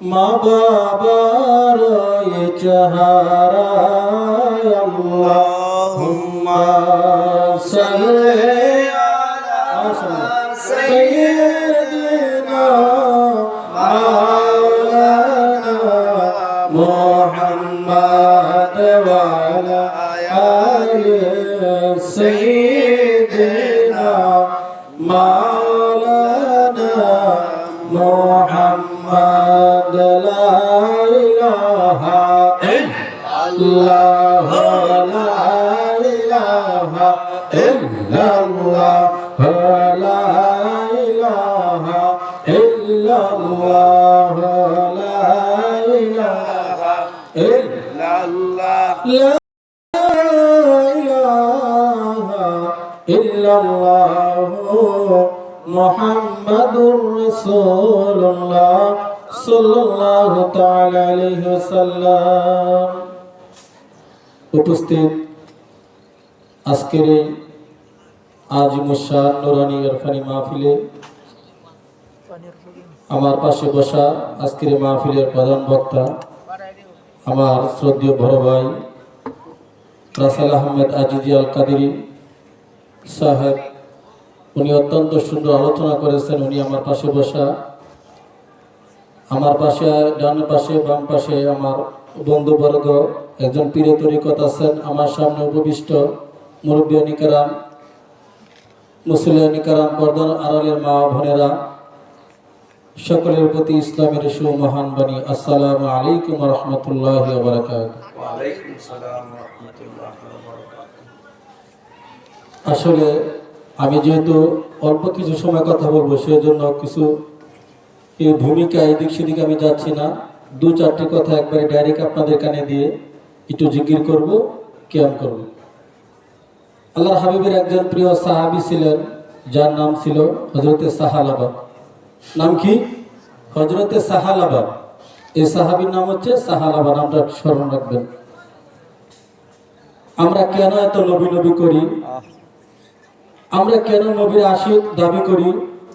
মা বাবার চেহারা আল্লাহুম্মা সাল্লি illallah la ilaha illallah la ilaha illallah la ilaha illallah illallah Muhammadur Rasulullah সাল্লাল্লাহু তাআলা আলাইহি ওয়াসাল্লাম। উপস্থিত আজকের আজ মুশার নুরানি ইরফানি মাহফিলে আমার পাশে বসা আজকের মাহফিলের প্রধান বক্তা, আমার শ্রদ্ধেয় বড় ভাই রাসাল আহমেদ আজিজি আল কাদির সাহেব, উনি অত্যন্ত সুন্দর আলোচনা করেছেন, উনি আমার পাশে বসা আমার পাশে ডান পাশে বাম পাশে আমার বন্ধুবর্গ একজন পীরে তরিকত আছেন। আমার সামনে উপবিষ্ট মুরব্বিয়ানি কারাম মুসলিয়ানি কারাম বর্ধন আড়ালের মা বোনেরা সকলের প্রতি ইসলামের সুমহান বাণী। আসসালামু আলাইকুম রহমতুল্লাহ আসলে আমি যেহেতু অল্প কিছু সময় কথা বলব সেই জন্য কিছু এই ভূমিকা এদিক সেদিক আমি যাচ্ছি না। দু চারটি কথা একবারে ডাইরেক্ট আপনাদের কানে দিয়ে একটু জিকির করব, কেয়াম করব। আল্লাহর হাবিবের একজন প্রিয় সাহাবি ছিলেন, যার নাম ছিল হজরতে সাহালাবা। নাম কি? হজরতে সাহালাবা। এই সাহাবির নাম হচ্ছে সাহালাবা, নামটা স্মরণ রাখবেন। আমরা কেন এত নবী নবী করি? আমরা কেন নবীর আশিক দাবি করি?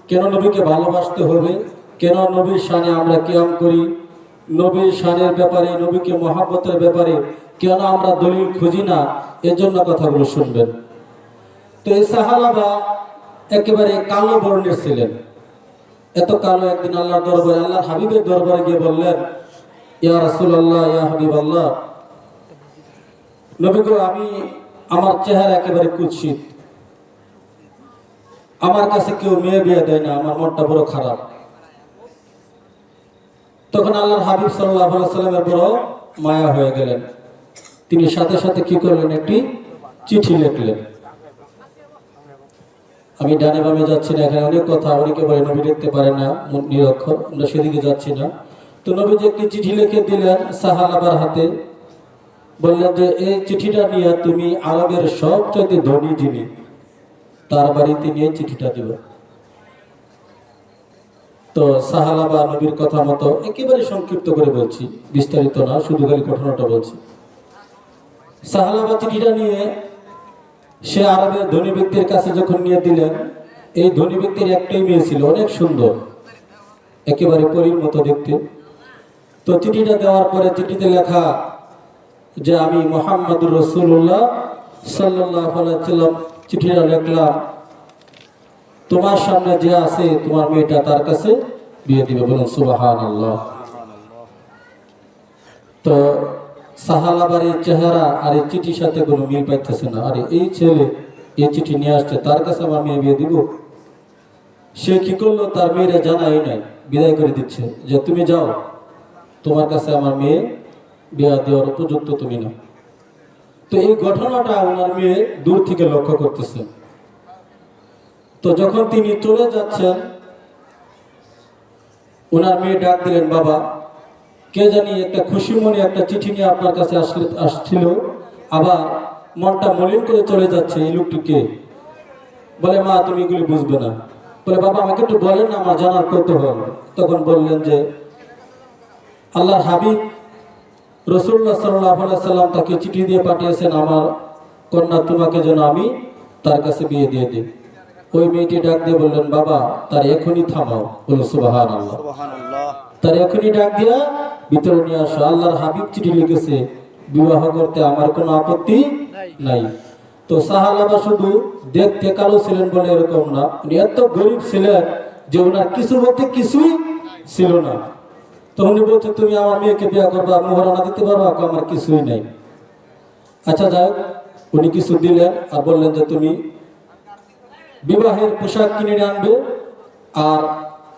কেন নবীকে ভালোবাসতে হবে? কেন নবীর শানে আমরা কিয়াম করি? নবীর শানের ব্যাপারে, নবীকে মহাব্বতের ব্যাপারে কেন আমরা দলিল খুঁজি না? এজন্য কথাগুলো শুনবেন। তো এই সাহালাবা একেবারে কালো বর্ণের ছিলেন। এত কালো একদিন আল্লাহর দরবারে, আল্লাহর হাবিবের দরবারে গিয়ে বললেন, ইয়া রাসূলুল্লাহ, ইয়া হাবিবাল্লাহ, নবী গো, আমি আমার চেহারা একেবারে কুৎসিত। আমার কাছে কেউ মেয়ে বিয়ে দেয় না, আমার মনটা বড় খারাপ। তখন আল্লাহর হাবিব সাল্লাহ সাল্লামের বড় মায়া হয়ে গেলেন। তিনি সাথে সাথে কি করলেন? একটি চিঠি লিখলেন। আমি ডানে বামে যাচ্ছি না, এখানে অনেক কথা অনেকে বলে, নবী লিখতে পারে না নিরক্ষর, আমরা সেদিকে যাচ্ছি না। তো নবীজি একটি চিঠি লিখে দিলেন সাহালাবার হাতে। বললেন যে, এই চিঠিটা নিয়ে তুমি আরবের সবচাইতে ধনী যিনি, তার বাড়িতে নিয়ে চিঠিটা দিব। তো সাহালাবা নবীর কথা মতো একেবারে সংক্ষিপ্ত করে বলছি, বিস্তারিত না, শুধু খালি ঘটনাটা বলছি। সাহালাবা চিঠিটা নিয়ে সে আরবের ধনী ব্যক্তির কাছে যখন নিয়ে দিলেন, এই ধনী ব্যক্তির একটাই মেয়ে ছিল, অনেক সুন্দর, একেবারে পরীর মতো দেখতে। তো চিঠিটা দেওয়ার পরে চিঠিতে লেখা যে আমি মোহাম্মদুর রসুল্লাহ সাল্লাহ চিঠিটা লিখলাম। তোমার সামনে যে আছে, তোমার মেয়েটা তার কাছে বিয়ে দিবে। বলুন সুবাহান আল্লাহ তো সাহালাবার এই চেহারা আর এই চিঠির সাথে কোনো মিল পাইতেছে না। আরে, এই ছেলে এই চিঠি নিয়ে আসছে, তার কাছে আমার মেয়ে বিয়ে দিব? সে কি করল? তার মেয়েরা জানাই নাই, বিদায় করে দিচ্ছে যে, তুমি যাও, তোমার কাছে আমার মেয়ে বিয়া দেওয়ার উপযুক্ত তুমি না তো এই ঘটনাটা ওনার মেয়ে দূর থেকে লক্ষ্য করতেছে। তো যখন তিনি চলে যাচ্ছেন ওনার মেয়ে ডাক দিলেন, বাবা, কে জানি একটা খুশি মনে একটা চিঠি নিয়ে আপনার কাছে আসছিল। আবার মনটা মলিন করে চলে যাচ্ছে, এই লোকটিকে বলে, মা, তুমি এগুলি বুঝবে না। বলে, বাবা, আমাকে একটু বলেন না আমার জানার কৌতূহল। তখন বললেন যে, আল্লাহর হাবিব সাল্লাহ সাল্লাম তাকে চিঠি দিয়ে পাঠিয়েছেন, আমার কন্যা তোমাকে যেন আমি তার কাছে বিয়ে দিয়ে দিই। ওই মেয়েটি ডাক দিয়ে বললেন বাবা তার এখনই থামাও। বলো সুবাহান তার এখনই ডাক দিয়া ভিতরে নিয়ে আসো। আল্লাহর হাবিব চিঠি লিখেছে বিবাহ করতে আমার কোনো আপত্তি নাই। তো সাহালাবা শুধু দেখতে কালো ছিলেন বলে এরকম না উনি এত গরিব ছিলেন যে ওনার কিছু বলতে কিছুই ছিল না। তো উনি বলছে তুমি আমার মেয়েকে বিয়ে করবা মোহরানা দিতে পারবা? আমার কিছুই নাই। আচ্ছা যাই উনি কিছু দিলেন আর বললেন যে তুমি বিবাহের পোশাক কিনে নিয়ে আনবে আর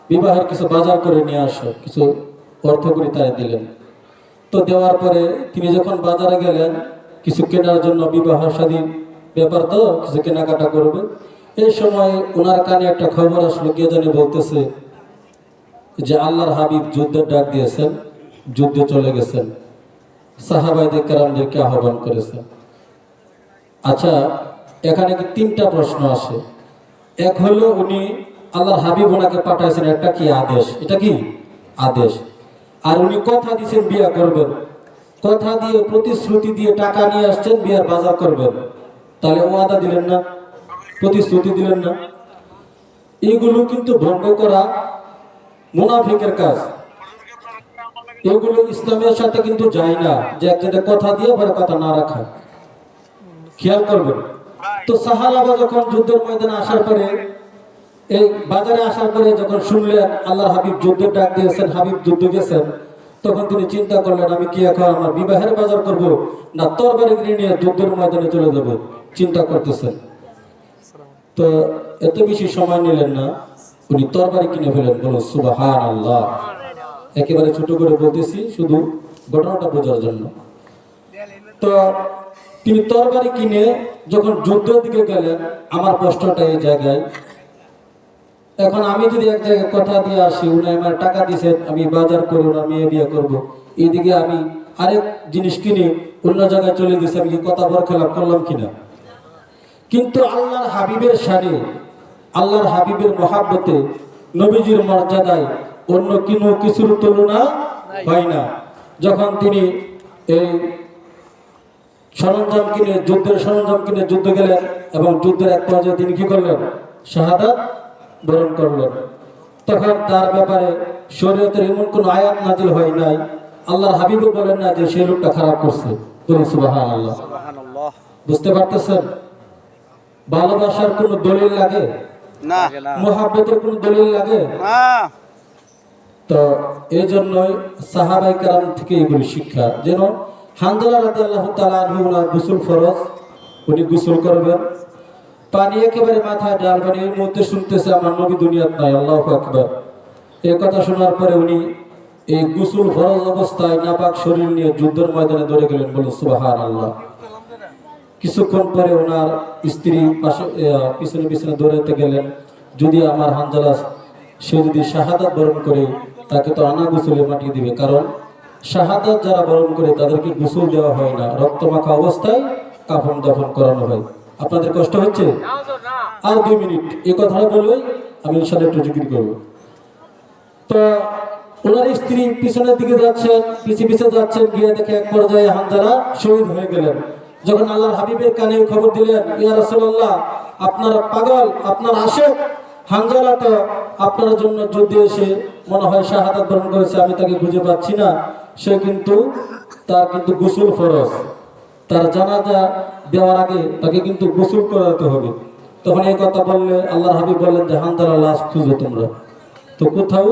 বিবাহের কিছু বাজার করে নিয়ে আসো, কিছু অর্থ করে তারা দিলেন। তো দেওয়ার পরে তিনি যখন বাজারে গেলেন, কিছু কেনার জন্য বিবাহ স্বাধীন ব্যাপার তো, কিছু কেনাকাটা করবে। এই সময় ওনার কানে একটা খবর আসলো, কে জানি বলতেছে যে আল্লাহর হাবিব যুদ্ধের ডাক দিয়েছেন, যুদ্ধে চলে গেছেন। সাহাবাইদের কারামদেরকে আহ্বান করেছেন? আচ্ছা এখানে কি তিনটা প্রশ্ন আসে। এক হলো উনি আল্লাহর হাবিব ওনাকে পাঠাইছেন, একটা কি আদেশ? এটা কি? আদেশ। আর উনি কথা দিয়েছেন বিয়া করবেন। কথা দিয়ে, প্রতিশ্রুতি দিয়ে টাকা নিয়ে আসছেন, বিয়ার বাজার করবেন। তাহলে ওয়াদা দিলেন না? প্রতিশ্রুতি দিলেন না? এগুলো কিন্তু ভঙ্গ করা মুনাফিকের কাজ। এগুলো ইসলামের সাথে কিন্তু যায় না, যে একজনের কথা দিয়ে পরে কথা না রাখা। খেয়াল করবেন। তো সাহারাবা যখন যুদ্ধের ময়দানে আসার পরে, এই বাজারে আসার পরে যখন শুনলেন আল্লাহ হাবিব যুদ্ধের ডাক দিয়েছেন, হাবিব যুদ্ধ গেছেন, তখন তিনি চিন্তা করলেন, আমি কি এখন আমার বিবাহের বাজার করব, না তরবারি নিয়ে যুদ্ধের ময়দানে চলে যাব? চিন্তা করতেছেন। তো এত বেশি সময় নিলেন না, উনি তরবারি কিনে ফেলেন বলো সুবাহান আল্লাহ একেবারে ছোট করে বলতেছি, শুধু ঘটনাটা বোঝার জন্য। তো তিনি তরবারি কিনে যখন যুদ্ধের দিকে গেলেন, আমার প্রশ্নটা এই জায়গায়। এখন আমি যদি এক জায়গায় কথা দিয়ে আসি, উনি আমার টাকা দিয়েছেন, আমি বাজার করব না মেয়ে বিয়ে করব। এইদিকে আমি আরেক জিনিস কিনে, অন্য জায়গায় চলে গেছি, আমি কথা বর খেলাম করলাম কিনা? কিন্তু আল্লাহর হাবিবের সানে আল্লাহর হাবিবের মহাব্বতে নবীজির মর্যাদায় অন্য কোনো কিছুর তুলনা হয় না। যখন তিনি এই সরঞ্জাম কিনে যুদ্ধের সরঞ্জাম কিনে যুদ্ধ গেলেন এবং যুদ্ধের এক পর্যায়ে তিনি কি করলেন? শাহাদাত বরণ করলেন। তখন তার ব্যাপারে শরীয়তের এমন কোন আয়াত নাজিল হয় নাই। আল্লাহর হাবিবও বলেন না যে সেই লোকটা খারাপ করছে। সুবাহান আল্লাহ বুঝতে পারতেছেন? ভালোবাসার কোনো দলিল লাগে? না। মোহাব্বতের কোনো দলিল লাগে? না। তো এই জন্যই সাহাবাই কারাম থেকে এগুলি শিক্ষা। যেন হানজালা রাতে আল্লাহ তালা ফরজ। উনি গোসল করবেন। পানি একেবারে মাথায় ডালবেন এই মুহূর্তে শুনতেছে আমার নবী দুনিয়াত নাই, আল্লাহ আকবর। এই কথা শোনার পরে উনি এই গোসল ফরজ অবস্থায় নাপাক শরীর নিয়ে যুদ্ধের ময়দানে দৌড়ে গেলেন বলে সুবাহান আল্লাহ কিছুক্ষণ পরে ওনার স্ত্রী পিছনে পিছনে দৌড়াতে গেলেন। যদি আমার হানজালা সে যদি শাহাদাত বরণ করে, তাকে তো আনা গোসলে মাটিয়ে দিবে। কারণ শাহাদাত যারা বরণ করে তাদেরকে গোসল দেওয়া হয় না, রক্তমাখা অবস্থায় কাফন দাফন করানো হয়। আপনাদের কষ্ট হচ্ছে? আর দুই মিনিট এই কথাটা বললেই আমি ইনশাল্লাহ একটু জিকির করব। তো ওনার স্ত্রী পিছনের দিকে যাচ্ছেন, পিছে পিছে যাচ্ছেন, গিয়ে দেখে এক পর্যায়ে হানজালা শহীদ হয়ে গেলেন। যখন আল্লাহর হাবিবের কানে খবর দিলেন, ইয়া রাসূলুল্লাহ, আপনার পাগল, আপনার আশেক হানজালা তো আপনার জন্য যুদ্ধে এসে মনে হয় শাহাদাত বরণ করেছে, আমি তাকে খুঁজে পাচ্ছি না। সে কিন্তু, তার কিন্তু গোসল ফরজ। তার জানাজা দেওয়ার আগে তাকে কিন্তু গোসল করাতে হবে। তখন এই কথা বললে আল্লাহ হাবিব বললেন যে হানজালা লাশ খুঁজো তোমরা। তো কোথাও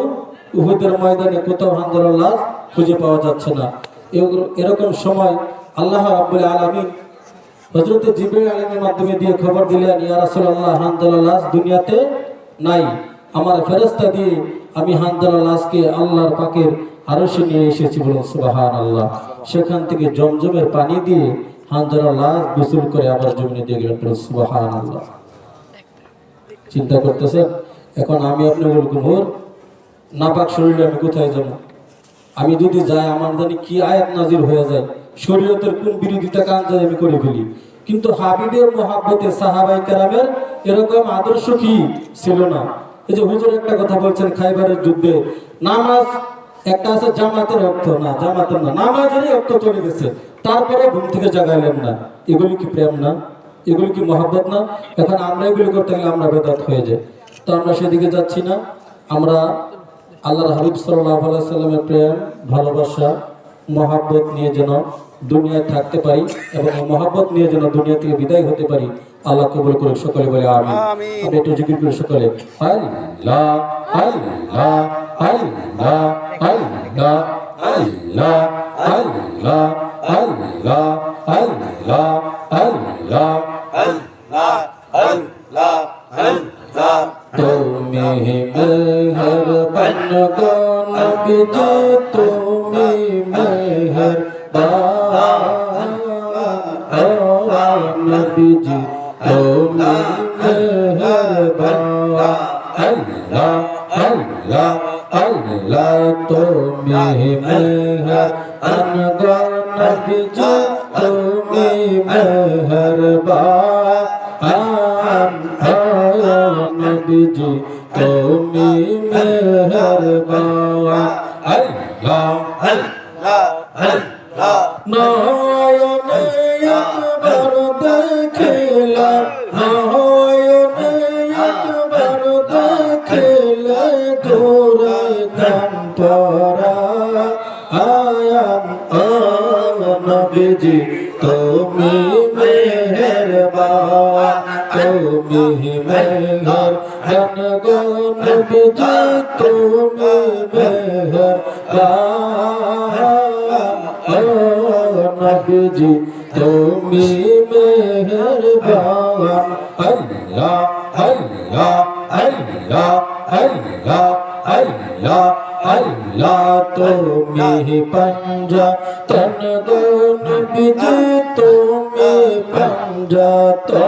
উহুদের ময়দানে কোথাও হানজালার লাশ খুঁজে পাওয়া যাচ্ছে না। এরকম সময় আল্লাহ রাব্বুল আলামিন হযরতে জিবরাইল আলাইহির মাধ্যমে দিয়ে খবর দিলেন, ইয়া রাসূলুল্লাহ হানজালার লাশ দুনিয়াতে নাই। আমার ফেরেশতা দিয়ে আমি হানজালার লাশকে আল্লাহর পাকের আরশে নিয়ে এসেছি বলুন, সুবহানাল্লাহ। সেখান থেকে জমজমের পানি দিয়ে হানজালার লাশ গোসল করে আবার জমিনে দিয়ে গেলেন বলুন, সুবহানাল্লাহ। চিন্তা করতেছেন, এখন আমি আপনি বলব মোর নাপাক শরীরে আমি কোথায় যাব? আমি যদি যাই, আমার জানি কি আয়াত নাজির হয়ে যায়। শরীয়তের কোন বিরোধিতা কাজ আমি করে ফেলি। কিন্তু হাবিবের মহাব্বতে সাহাবাই কেরামের এরকম আদর্শ কি? ছিল না। এই যে হুজুর একটা কথা বলছেন, খাইবারের যুদ্ধে। নামাজ একটা আছে জামাতের অর্থ না জামাতের না নামাজেরই অর্থ চলে গেছে। তারপরে ঘুম থেকে জাগাইলেন না। এগুলি কি প্রেম না? এগুলি কি মহাব্বত না? এখন আমরা এগুলি করতে গেলে আমরা বেদাত হয়ে যাই। তো আমরা সেদিকে যাচ্ছি না। আমরা আল্লাহর হাবিব সাল্লাহ সাল্লামের প্রেম ভালোবাসা মহাব্বত নিয়ে যেন দুনিয়ায় থাকতে পারি এবং মহাব্বত নিয়ে যেন দুনিয়া থেকে বিদায় হতে পারি আল্লাহ কবুল করে সকলে বলে আমি একটু জিকির করে সকলে। আল্লাহ আল্লাহ আল্লাহ। আল্লাহ নবীজি তুমি মেহরবান নবীজি তুমি গো নবীজি তুমি মেহরবান ও নবীজি তুমি মেহরবান আল্লাহ আল্লাহ আল্লাহ আল্লাহ আল্লাহ আল্লাহ তুমি পঞ্জা তন গো নবীজি তুমি পঞ্জা তো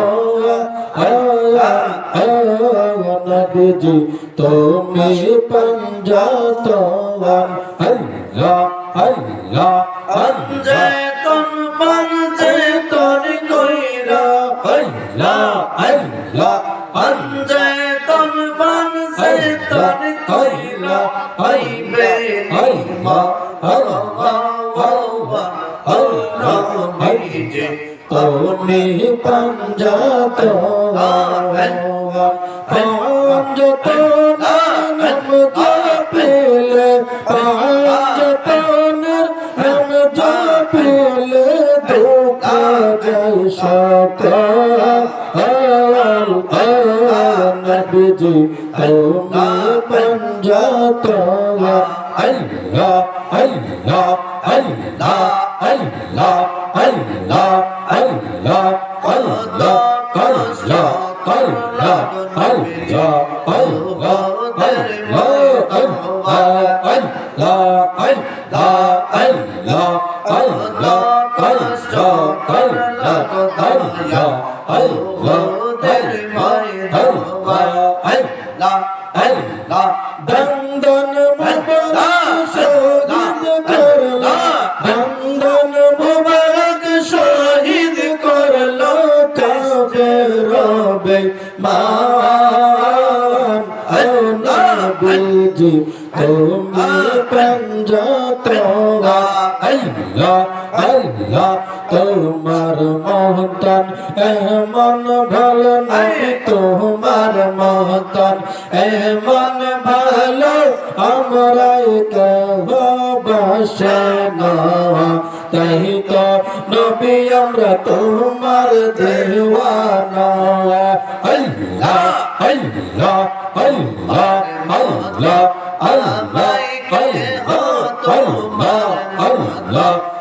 নবীজি তুমি পঞ্জতওয়ান আল্লাহ আল্লাহ পঞ্জতন পঞ্জতন কইরা আল্লাহ। আল্লাহ পঞ্জতন পঞ্জতন কইরা আইবে আইমা আল্লাহ আল্লাহ আল্লাহ নবীজি তুমি পঞ্জতওয়ান পঞ্জত নাম জপিলে পঞ্জত নাম জপিলে দুঃখ জয় সত নবীজি जी तुम पंजा त्रोगा अल्लाह আল্লাহ, তোমার মহতান এমন ভালো নবী তোমার মহতান এমন ভালো, আমরাই কেহ বসে না তাই তো নবী, আমরা তোমার দেওয়ানা। আল্লাহ আল্লাহ আল্লাহ আল্লাহ।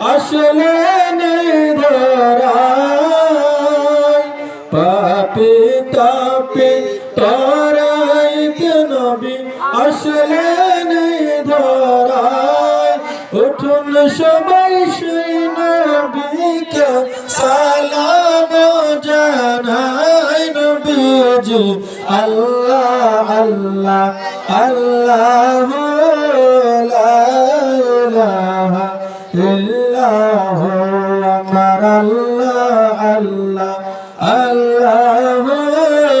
আসলেন ধরায় পাপি তাপি তরাই নবী। আসলেন ধরায় উঠুন সবাই সেই নবীকে, সালাম জানাই নবীজি। আল্লাহ আল্লাহ আল্লাহ আল্লাহ আল্লাহ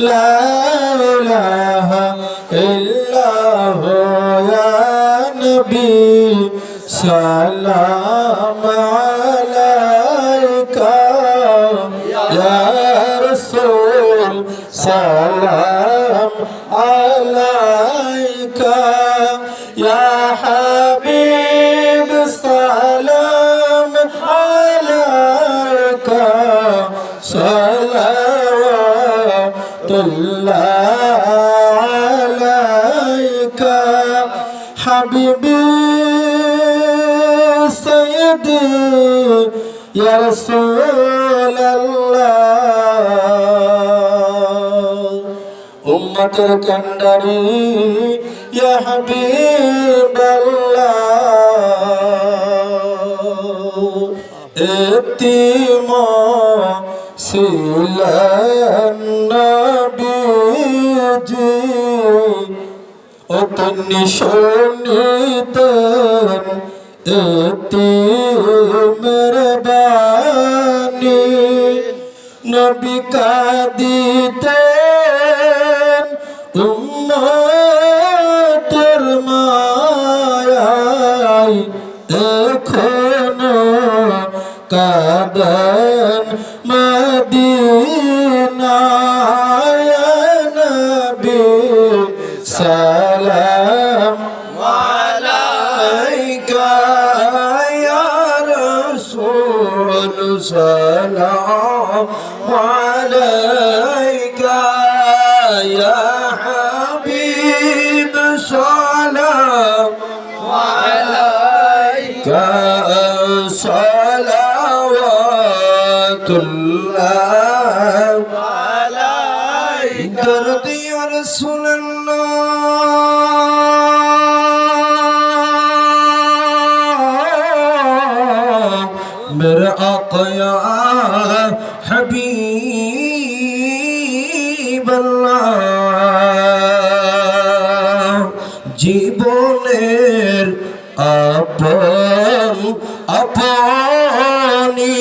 লা ইলাহা ইল্লাহ ইয়া নবী সালাম আলাইকা ইয়া রাসূল সালাম হাবিবি রাসূলুল্লাহ। উম্মতের কান্ডারি ইয়া হাবিবাল্লাহ। এতিম ছিলেন নবীজি। ও তিনি শুনিতেন এতিমের বাণী। নবী কাঁদিতেন উম্মতের মায়ায় এখনও কাঁদেন। মদিনায় রাসূল সালাম আলাইকা হাবিব জীবনের আপন আপনি।